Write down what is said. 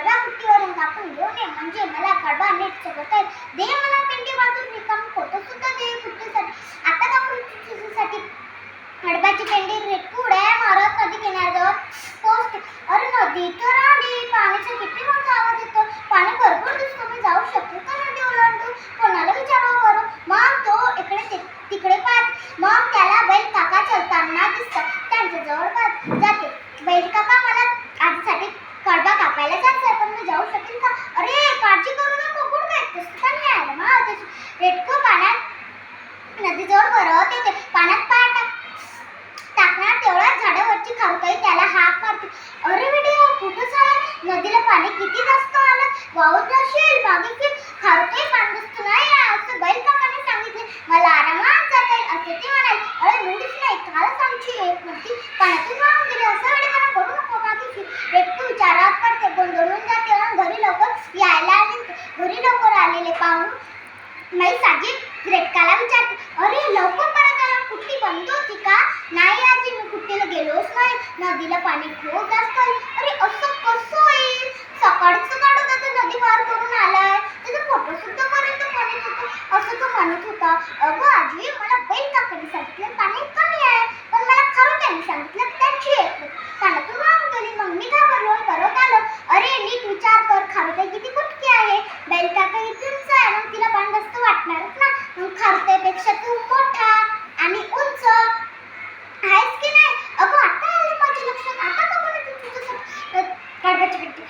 कापून घेऊन ये. म्हणजे मला कडबा नीट सगळं काय दे मला पेंडी बांधून रिकाम फोटो सुद्धा दे कुठेसाठी आता आपण तुझ्यासाठी. कडवाची पेंडी रेटकू उड्या मारत नदी किनाऱ्याजवळ पोहोचते अरे नदी तर आली पाण्याचा किती मोठा आवाज येतो पाणी भरपूर दिसतो मी जाऊ शकते का नदी ओलांडून कोणाला विचारावं बरं मग तो इकडे ति- तिकडे पाहत मग त्याला बैल काका चलताना दिसतात त्यांच्या जवळ पाहत जाते बैल काका मला आजसाठी कडबा कापायला जायचंय पण मी जाऊ शकेल का अरे काळजी करू नको कुठं काय तसं का नाही आलं मग रेटको पाण्यात नदीजवळ भरवत येते. पाण्यात पाय टाकणार तेवढ्याच झाडावरची खारुताई त्याला हाक मारते. अरे बेटे कुठं झाला नदीला पाणी किती जास्त आलं? वाहत नसेल मागे फिर. खारुताई पाणदस्त नाही असं बैल काकाने सांगितले. मला आरामात जाता येईल असे ते म्हणाले. अरे मुलीच नाही कालच आमची एक मूर्ती पाण्यातून वाहून गेली. असं वेळेपणा करू नको मागे फिर. रेटकू विचारात पडते गोंधळून जाते. आणि घरी लवकर यायला आले. घरी लवकर आलेले पाहून नाही साजी रेटकाला विचारते अरे लवकर परत आला कुठली बंद होती का? नाही आजी मी कुठेला गेलोच नाही. नदीला पाणी खूप जास्त आहे अरे असं कसं होईल सकाळचं काढत होता नदी पार करून आलाय. त्याचा फोटो सुद्धा पर्यंत म्हणत होतो. असं तो म्हणत होता. अगं आजी मला बैल काकाने सांगितलं पाणी कमी आहे. पण मला खरं त्यांनी सांगितलं त्याची त्यांची एक. வச்சுக்கிட்டு